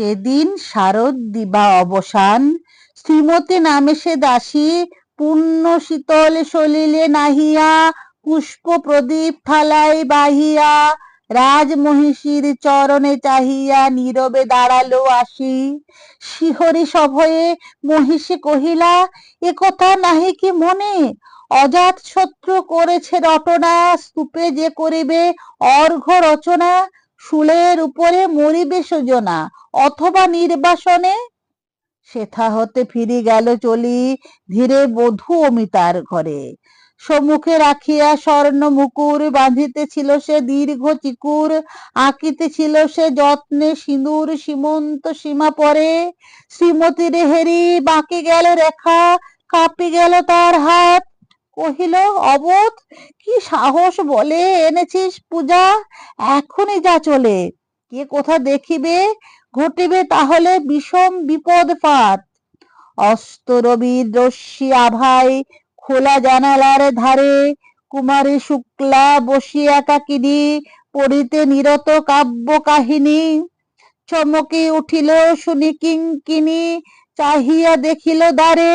সেদিন শারদ দিবা অবসান। শ্রীমতী নামে সে দাসী পূর্ণ শীতল সলিলে নাহিয়া, পুষ্প প্রদীপ থালাই বাহিয়া, রাজমহিষীর চরণে চাহিয়া নীরবে দাঁড়াল আসি। শিহরি সভয়ে মহিষী কহিলা, এ কথা নাহি কি মনে? অজাত শত্রু করেছে রটনা, স্তূপে যে করিবে অর্ঘ রচনা শুলের উপরে মরিবে সুজনা, অথবা নির্বাসনে? সেথা হতে ফিরি গেল চলি ধীরে বধূ অমিতার ঘরে। সম্মুখে রাখিয়া স্বর্ণ মুকুর বাঁধিতেছিল সে দীর্ঘ চিকুর, আঁকিতেছিল সে যত্নে সিঁদুর সীমন্ত সীমা পরে। শ্রীমতী রেহেরি বাঁকি গেল রেখা, কাঁপি গেল তার হাত কহিল, অবোধ, কি সাহস বলে এনেছিস পূজা? এখনই যা চলে। কে কোথা দেখিবে? ঘটিবে তাহলে বিষম বিপদ পাত অস্ত রবির রশ্মি আভায়, খোলা জানালার ধারে। কুমারী শুক্লা বসিয়া কাকিনী, পড়িতে নিরত কাব্য কাহিনী চমকে উঠিল শুনি কিঙ্কিনি চাহিয়া দেখিল দ্বারে।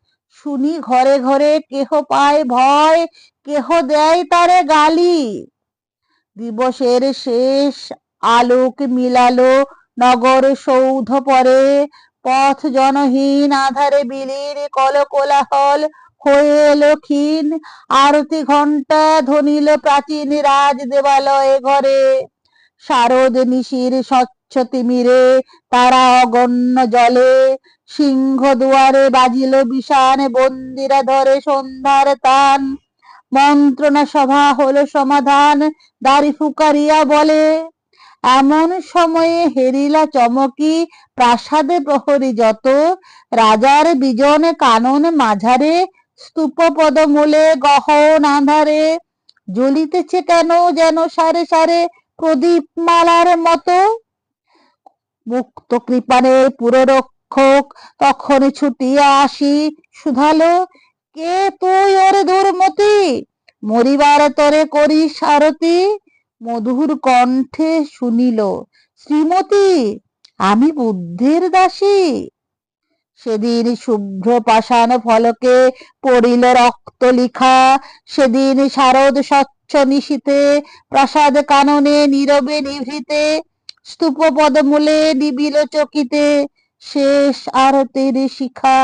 শুনি ঘরে ঘরে কেহ পায় ভয়, কেহ দেয় তারে গালি। দিবসের শেষ আলোক মিলালো নগর সৌধ পরে, পথ জনহীন আধারে বিলির কল কোলাহল হয়ে এলো ক্ষীণ। আরতি ঘণ্টা ধ্বনিল প্রাচীন রাজ দেবালয়ে ঘরে। শারদ নিশির স্বচ্ছ তিমিরে, তারা অগণ্য জলে সিংহ দুয়ারে বাজিল বিষান, বন্দিরা ধরে সন্ধ্যার তান। মন্ত্রণা সভা হলো সমাধান, দাড়ি ফুকারিয়া বলে। এমন সময়ে হেরিলা চমকি, প্রাসাদে প্রহরী যত। রাজার বিজন কানন মাঝারে স্তূপ পদমূলে গহন আধারে। জ্বলিতেছে কেন যেন সারে সারে প্রদীপ মালার মতো। মুক্ত কৃপানের পুররক্ষক তখন ছুটিয়া আসি। শুধালো কে তুই ওরে দুর্মতি? মরিবার তরে করি সারতি মধুর কণ্ঠে শুনিল, শ্রীমতী, আমি বুদ্ধের দাসী। সেদিন শুভ্র পাষাণ ফলকে পড়িল রক্ত লিখা। সেদিন শারদ স্বচ্ছ নিশীতে প্রাসাদ কাননে, নীরবে নিভৃতে স্তূপ পদমূলে নিবিল চকিতে। শেষ আরতির শিখা।